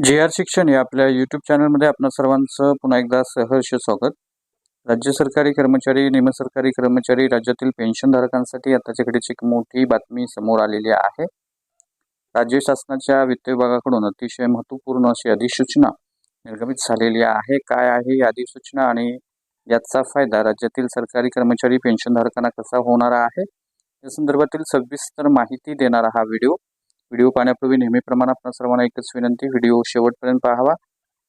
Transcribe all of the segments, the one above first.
जे आर शिक्षण या आपल्या यूट्यूब चॅनलमध्ये आपणा सर्वांचं पुन्हा एकदा सहर्ष स्वागत. राज्य सरकारी कर्मचारी निमसरकारी कर्मचारी राज्यातील पेन्शनधारकांसाठी आताच्या घडीची एक मोठी बातमी समोर आलेली आहे. राज्य शासनाच्या वित्त विभागाकडून अतिशय महत्त्वपूर्ण अशी अधिसूचना निर्गमित झालेली आहे. काय आहे ही अधिसूचना आणि याचा फायदा राज्यातील सरकारी कर्मचारी पेन्शनधारकांना कसा होणार आहे? या संदर्भातील सविस्तर माहिती देणारा हा व्हिडिओ व्हिडिओ पाहण्यापूर्वी नेहमीप्रमाणे आपण सर्वांना एकच विनंती व्हिडिओ शेवटपर्यंत पाहावा.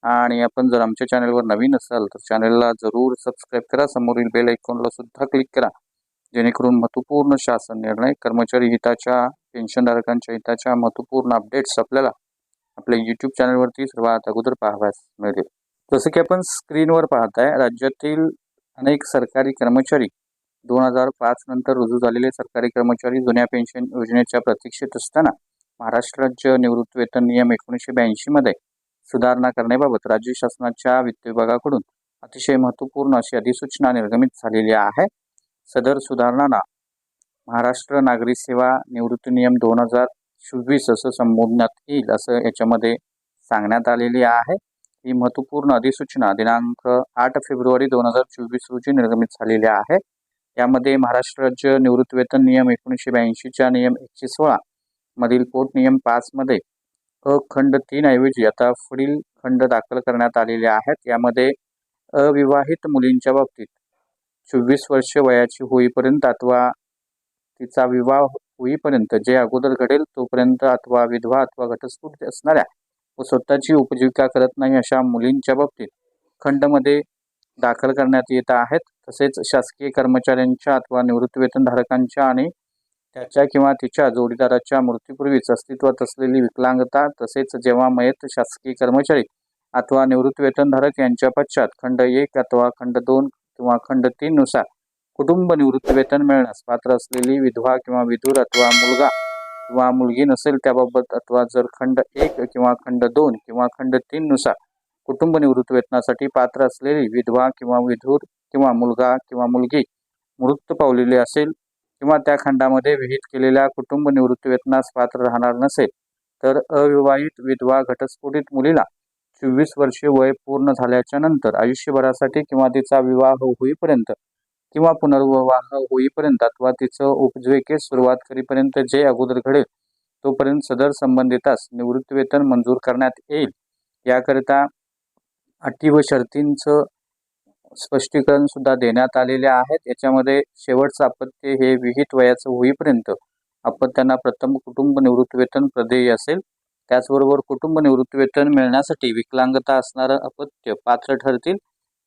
आणि आपण जर आमच्या चॅनलवर नवीन असाल तर चॅनलला जरूर सबस्क्राईब करा. समोरील बेल आयकॉनला सुद्धा क्लिक करा. जेणेकरून महत्त्वपूर्ण शासन निर्णय कर्मचारी हिताच्या पेन्शनधारकांच्या हिताच्या महत्त्वपूर्ण अपडेट्स आपल्याला आपल्या यूट्यूब चॅनलवरती सर्वात अगोदर पाहाव्यास मिळतील. जसं की आपण स्क्रीनवर पाहताय राज्यातील अनेक सरकारी कर्मचारी दोन हजार पाच नंतर रुजू झालेले सरकारी कर्मचारी जुन्या पेन्शन योजनेच्या प्रतीक्षेत असताना महाराष्ट्र राज्य निवृत्त वेतन नियम एकोणीसशे ब्याऐंशीमध्ये सुधारणा करण्याबाबत राज्य शासनाच्या वित्त विभागाकडून अतिशय महत्त्वपूर्ण अशी अधिसूचना निर्गमित झालेली आहे. सदर सुधारणांना महाराष्ट्र नागरी सेवा निवृत्ती नियम दोन हजार चोवीस असं संबोधण्यात येईल असं याच्यामध्ये सांगण्यात आलेली आहे. ही महत्त्वपूर्ण अधिसूचना दिनांक आठ फेब्रुवारी दोन हजार चोवीस रोजी निर्गमित झालेली आहे. यामध्ये महाराष्ट्र राज्य निवृत्त वेतन नियम एकोणीसशे ब्याऐंशीच्या नियम एकशे सोळा मधील पोट नियम पाचमध्ये अ खंड तीन ऐवजी आता पुढील खंड दाखल करण्यात आलेले आहेत. यामध्ये अविवाहित मुलींच्या बाबतीत चोवीस वर्ष वयाची होईपर्यंत अथवा तिचा विवाह होईपर्यंत जे अगोदर घडेल तोपर्यंत अथवा विधवा अथवा घटस्फोट असणाऱ्या व स्वतःची उपजीविका करत नाही अशा मुलींच्या बाबतीत खंडमध्ये दाखल करण्यात येत आहेत. तसेच शासकीय कर्मचाऱ्यांच्या अथवा निवृत्तीवेतनधारकांच्या आणि त्याच्या किंवा तिच्या जोडीदाराच्या मृत्यूपूर्वीच अस्तित्वात असलेली विकलांगता तसेच जेव्हा मयत शासकीय कर्मचारी अथवा निवृत्तीवेतनधारक यांच्या पश्चात खंड एक अथवा खंड दोन किंवा खंड तीन नुसार कुटुंब निवृत्तीवेतन मिळण्यास पात्र असलेली विधवा किंवा विधूर अथवा मुलगा किंवा मुलगी नसेल त्याबाबत अथवा जर खंड एक किंवा खंड दोन किंवा खंड तीन नुसार कुटुंब निवृत्तीवेतनासाठी पात्र असलेली विधवा किंवा विधूर किंवा मुलगा किंवा मुलगी मृत पावलेली असेल किंवा त्या खंडामध्ये विहित केलेल्या कुटुंब निवृत्तीवेतनास पात्र राहणार नसेल तर अविवाहित विधवा घटस्फोटित मुलीला चोवीस वर्षे वय पूर्ण झाल्याच्यानंतर आयुष्यभरासाठी किंवा तिचा विवाह होईपर्यंत किंवा पुनर्विवाह होईपर्यंत अथवा तिचं उपजीविकेस सुरुवात करीपर्यंत जे अगोदर घडेल तोपर्यंत सदर संबंधितास निवृत्तीवेतन मंजूर करण्यात येईल. याकरिता अटी व शर्तींचं स्पष्टीकरण सुद्धा देण्यात आलेले आहेत. याच्यामध्ये शेवटचं अपत्य हे विहित वयाचं होईपर्यंत अपत्यांना प्रथम कुटुंब निवृत्तीवेतन प्रदेय असेल. त्याचबरोबर कुटुंब निवृत्तीवेतन मिळण्यासाठी विकलांगता असणारं अपत्य पात्र ठरतील.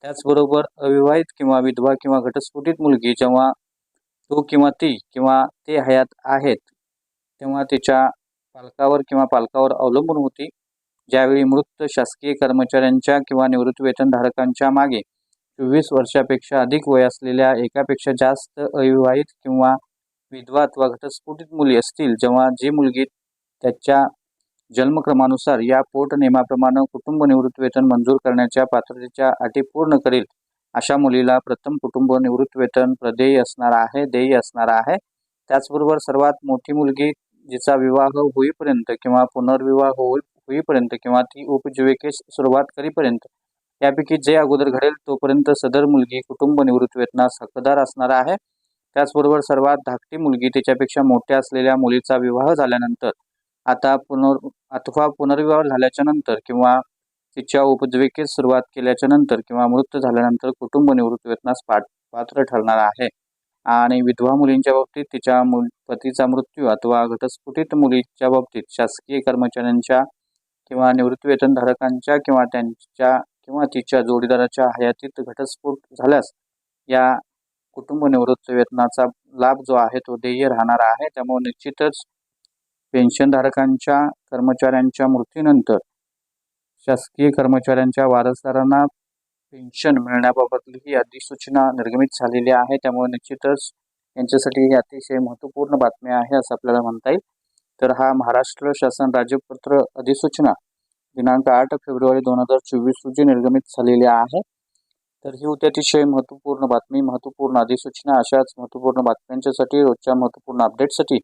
त्याचबरोबर अविवाहित किंवा विधवा किंवा घटस्फोटित मुलगी जेव्हा तो किंवा ती किंवा ते हयात आहेत तेव्हा तिच्या पालकावर किंवा पालकावर अवलंबून होती. ज्यावेळी मृत शासकीय कर्मचाऱ्यांच्या किंवा निवृत्तीवेतनधारकांच्या मागे चोवीस वर्षापेक्षा अधिक वय असलेल्या एकापेक्षा जास्त अविवाहित किंवा विधवा अथवा घटस्फोटित मुली असतील जेव्हा जी मुलगी त्याच्या जन्मक्रमानुसार या पोट नियमाप्रमाणे कुटुंब निवृत्तीवेतन मंजूर करण्याच्या पात्रतेच्या अटी पूर्ण करेल अशा मुलीला प्रथम कुटुंब निवृत्तीवेतन प्रदेय असणार आहे देय असणार आहे. त्याचबरोबर सर्वात मोठी मुलगी जिचा विवाह होईपर्यंत किंवा पुनर्विवाह होई होईपर्यंत किंवा ती उपजीविकेस सुरुवात करीपर्यंत यापैकी जे अगोदर घडेल तोपर्यंत सदर मुलगी कुटुंब निवृत्तीवेतनास हकदार असणार आहे. त्याचबरोबर सर्वात धाकटी मुलगी तिच्यापेक्षा मोठ्या असलेल्या मुलीचा विवाह झाल्यानंतर आता पुनर् अथवा पुनर्विवाह झाल्याच्यानंतर किंवा तिच्या उपजीविकेस सुरुवात केल्याच्यानंतर किंवा मृत्यू झाल्यानंतर कुटुंब निवृत्तीवेतनास पाठ पात्र ठरणार आहे. आणि विधवा मुलींच्या बाबतीत तिच्या मुल पतीचा मृत्यू अथवा घटस्फोटित मुलीच्या बाबतीत शासकीय कर्मचाऱ्यांच्या किंवा निवृत्तीवेतनधारकांच्या किंवा त्यांच्या किंवा तिच्या जोडीदाराच्या हयातीत घटस्फोट झाल्यास या कुटुंब निवृत्तीवेतनाचा लाभ जो आहे तो देय राहणार आहे. त्यामुळे निश्चितच पेन्शनधारकांच्या कर्मचाऱ्यांच्या मृत्यूनंतर शासकीय कर्मचाऱ्यांच्या वारसदारांना पेन्शन मिळण्याबाबतली ही अधिसूचना निर्गमित झालेली आहे. त्यामुळे निश्चितच यांच्यासाठी ही अतिशय महत्त्वपूर्ण बातमी आहे असं आपल्याला म्हणता येईल. तर हा महाराष्ट्र शासन राज्यपत्र अधिसूचना दिनांक आठ फेब्रुवारी दोन हजार चोवीस रोजी निर्गमित झालेली आहे. तर ही होती अतिशय महत्त्वपूर्ण बातमी महत्त्वपूर्ण अधिसूचना अशाच महत्त्वपूर्ण बातम्यांच्यासाठी रोजच्या महत्त्वपूर्ण अपडेटसाठी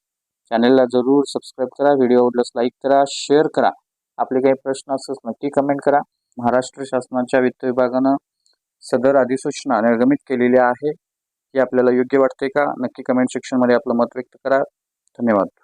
चॅनलला जरूर सबस्क्राईब करा व्हिडिओ आवडल्यास लाईक करा शेअर करा. आपले काही प्रश्न असल्यास नक्की कमेंट करा. महाराष्ट्र शासनाच्या वित्त विभागानं सदर अधिसूचना निर्गमित केलेली आहे. हे आपल्याला योग्य वाटते का? नक्की कमेंट सेक्शनमध्ये आपलं मत व्यक्त करा. धन्यवाद.